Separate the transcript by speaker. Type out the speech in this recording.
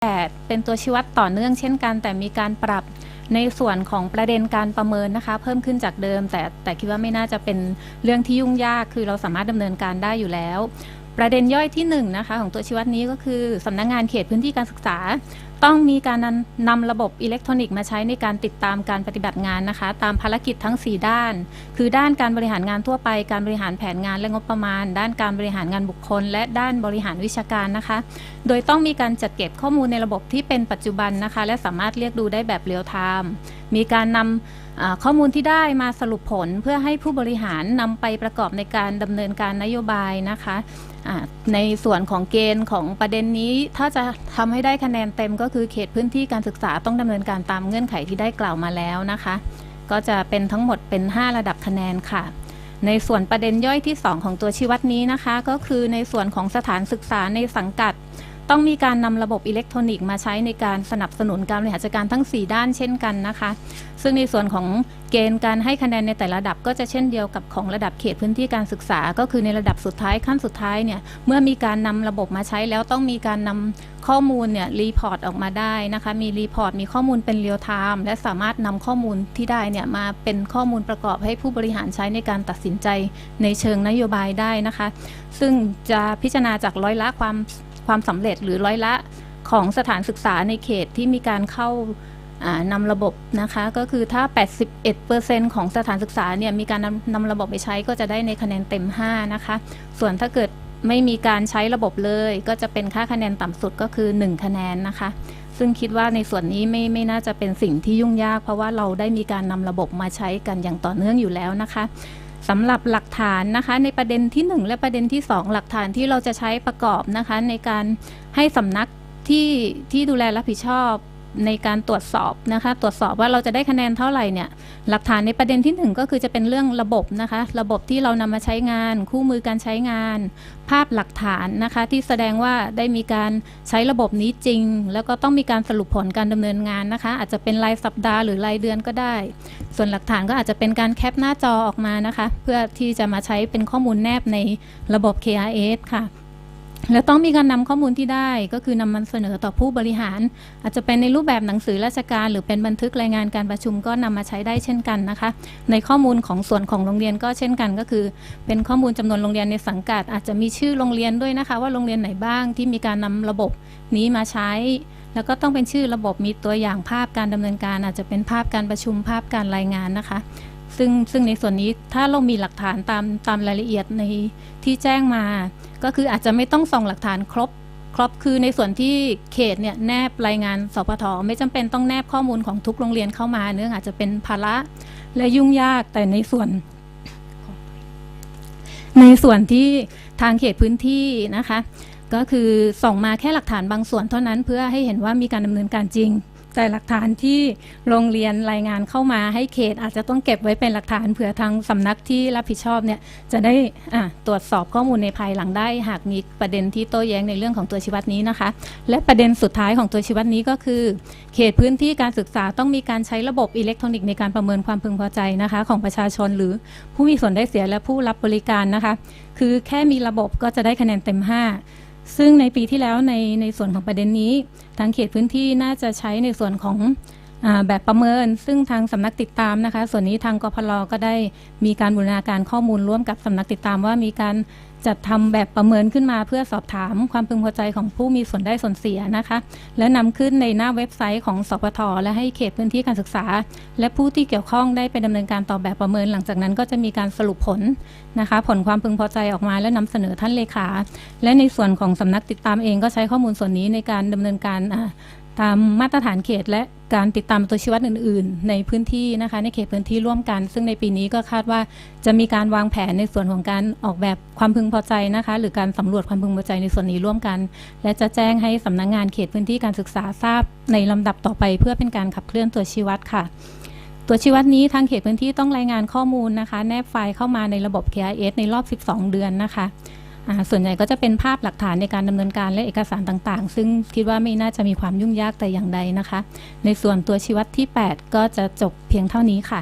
Speaker 1: 8เป็นตัวชี้วัดต่อเนื่องเช่นกัน แต่มีการปรับในส่วนของประเด็นการประเมินนะคะ เพิ่มขึ้นจากเดิม แต่แต่คิดว่าไม่น่าจะเป็นเรื่องที่ยุ่งยากคือเราสามารถดำเนินการได้อยู่แล้ว ประเด็นย่อยที่1นงนะคะของตัวชี้วัดนี้ก็คือสำนักงงานเขตพื้นที่การศึกษา ต้องมีการนำระบบอิเล็กทรอนิกส์มาใช้ในการติดตามการปฏิบัติงานนะคะ ตามภารกิจทั้ง 4 ด้าน คือด้านการบริหารงานทั่วไป การบริหารแผนงานและงบประมาณ ด้านการบริหารงานบุคคล และด้านบริหารวิชาการนะคะ โดยต้องมีการจัดเก็บข้อมูลในระบบที่เป็นปัจจุบันนะคะ และสามารถเรียกดูได้แบบเรียลไทม์มีการนำอ่าข้อมูลที่ได้มาสรุปผลเพื่อให้ผู้บริหารนำไปประกอบในการดำเนินการนโยบายนะคะในส่วนของเกณฑ์ของประเด็นนี้ถ้าจะทำให้ได้คะแนนเต็มก็คือเขตพื้นที่การศึกษาต้องดำเนินการตามเงื่อนไขที่ได้กล่าวมาแล้วนะคะ ก็จะเป็นทั้งหมดเป็น 5 ระดับคะแนนค่ะ ในส่วนประเด็นย่อยที่ 2 ของตัวชี้วัดนี้นะคะ ก็คือในส่วนของสถานศึกษาในสังกัด ต้องมีการนำระบบอิเล็กทรอนิกส์มาใช้ในการสนับสนุนการบริหารจัดการทั้ง 4 ด้านเช่นกันนะคะ ซึ่งในส่วนของเกณฑ์การให้คะแนนในแต่ละระดับก็จะเช่นเดียวกับของระดับเขตพื้นที่การศึกษา ก็คือในระดับสุดท้ายขั้นสุดท้ายเนี่ยเมื่อมีการนำระบบมาใช้แล้วต้องมีการนำข้อมูลเนี่ยรีพอร์ตออกมาได้นะคะมีรีพอร์ตมีข้อมูลเป็นเรียลไทม์และสามารถนำข้อมูลที่ได้เนี่ยมาเป็นข้อมูลประกอบให้ผู้บริหารใช้ในการตัดสินใจในเชิงนโยบายได้นะคะ ซึ่งจะพิจารณาจากร้อยละความ ความสำเร็จหรือร้อยละของสถานศึกษาในเขตที่มีการเข้าานำระบบนะคะก็คือถ้า 81%ของสถานศึกษาเนี่ยมีการนำนำระบบไปใช้ก็จะได้ในคะแนนเต็ม 5 นะคะ ส่วนถ้าเกิดไม่มีการใช้ระบบเลย ก็จะเป็นค่าคะแนนต่ำสุดก็คือ 1 คะแนนนะคะ ซึ่งคิดว่าในส่วนนี้ไม่ไม่น่าจะเป็นสิ่งที่ยุ่งยาก เพราะว่าเราได้มีการนำระบบมาใช้กันอย่างต่อเนื่องอยู่แล้วนะคะ สำหรับหลักฐานนะคะ ในประเด็นที่ 1 และประเด็นที่ 2 หลักฐานที่เราจะใช้ประกอบนะคะ ในการให้สำนักที่ที่ดูแลรับผิดชอบ ในการตรวจสอบนะคะตรวจสอบว่าเราจะได้คะแนนเท่าไหร่เนี่ยหลักฐานในประเด็นที่หนึ่งก็คือจะเป็นเรื่องระบบนะคะระบบที่เรานำมาใช้งาน คู่มือการใช้งาน ภาพหลักฐานนะคะที่แสดงว่าได้มีการใช้ระบบนี้จริง แล้วก็ต้องมีการสรุปผลการดำเนินงานนะคะ อาจจะเป็นรายสัปดาห์หรือรายเดือนก็ได้ ส่วนหลักฐานก็อาจจะเป็นการแคปหน้าจอออกมานะคะ เพื่อที่จะมาใช้เป็นข้อมูลแนบในระบบ KRS ค่ะ แล้วต้องมีการนำข้อมูลที่ได้ก็คือนำมันเสนอต่อผู้บริหาร อาจจะเป็นในรูปแบบหนังสือราชการ หรือเป็นบันทึกรายงานการประชุมก็นำมาใช้ได้เช่นกันนะคะ ในข้อมูลของส่วนของโรงเรียนก็เช่นกัน ก็คือ เป็นข้อมูลจำนวนโรงเรียนในสังกัด อาจจะมีชื่อโรงเรียนด้วยนะคะ ว่าโรงเรียนไหนบ้างที่มีการนำระบบนี้มาใช้ แล้วก็ต้องเป็นชื่อระบบมีตัวอย่างภาพการดำเนินการ อาจจะเป็นภาพการประชุมภาพการรายงานนะคะ ซึ่งซึ่งในส่วนนี้ถ้าเรามีหลักฐานตามตามรายละเอียดในที่แจ้งมา ก็คืออาจจะไม่ต้องส่งหลักฐานครบ ครบคือในส่วนที่เขตเนี่ยแนบรายงานสพทไม่จำเป็นต้องแนบข้อมูลของทุกโรงเรียนเข้ามา เนื่องอาจจะเป็นภาระและยุ่งยากแต่ในส่วน ในส่วนที่ทางเขตพื้นที่นะคะ ก็คือส่งมาแค่หลักฐานบางส่วนเท่านั้นเพื่อให้เห็นว่ามีการดำเนินการจริง แต่หลักฐานที่โรงเรียนรายงานเข้ามาให้เขต อาจจะต้องเก็บไว้เป็นหลักฐานเผื่อทางสำนักที่รับผิดชอบเนี่ยจะได้ตรวจสอบข้อมูลในภายหลังได้ หากมีประเด็นที่โต้แย้งในเรื่องของตัวชี้วัดนี้นะคะ และประเด็นสุดท้ายของตัวชี้วัดนี้ก็คือ เขตพื้นที่การศึกษาต้องมีการใช้ระบบอิเล็กทรอนิกส์ในการประเมินความพึงพอใจนะคะ ของประชาชนหรือผู้มีส่วนได้เสียและผู้รับบริการนะคะ คือแค่มีระบบก็จะได้คะแนนเต็ม 5 ซึ่งในปีที่แล้วในในส่วนของประเด็นนี้ทางเขตพื้นที่น่าจะใช้ในส่วนของ แบบประเมิน ซึ่งทางสำนักติดตามนะคะ ส่วนนี้ทางกพลก็ได้มีการบูรณาการข้อมูลร่วมกับสำนักติดตามว่ามีการจัดทำแบบประเมินขึ้นมาเพื่อสอบถามความพึงพอใจของผู้มีส่วนได้ส่วนเสียนะคะ และนำขึ้นในหน้าเว็บไซต์ของสพทและให้เขตพื้นที่การศึกษา และผู้ที่เกี่ยวข้องได้ไปดำเนินการต่อแบบประเมิน หลังจากนั้นก็จะมีการสรุปผลนะคะ ผลความพึงพอใจออกมาและนำเสนอท่านเลขา และในส่วนของสำนักติดตามเองก็ใช้ข้อมูลส่วนนี้ในการดำเนินการตามมาตรฐานเขตและ การติดตามตัวชี้วัดอื่น ๆ ในพื้นที่นะคะ ในเขตพื้นที่ร่วมกัน ซึ่งในปีนี้ก็คาดว่าจะมีการวางแผนในส่วนของการออกแบบความพึงพอใจนะคะ หรือการสำรวจความพึงพอใจในส่วนนี้ร่วมกัน และจะแจ้งให้สำนักงานเขตพื้นที่การศึกษาทราบในลำดับต่อไป เพื่อเป็นการขับเคลื่อนตัวชี้วัดค่ะตัวชี้วัดนี้ทางเขตพื้นที่ต้องรายงานข้อมูลนะคะ แนบไฟล์เข้ามาในระบบ KIS ในรอบ 12 เดือนนะคะ ส่วนใหญ่ก็จะเป็นภาพหลักฐานในการดำเนินการและเอกสารต่างๆ ซึ่งคิดว่าไม่น่าจะมีความยุ่งยากแต่อย่างใดนะคะ ในส่วนตัวชีวัดที่ 8 ก็จะจบเพียงเท่านี้ค่ะ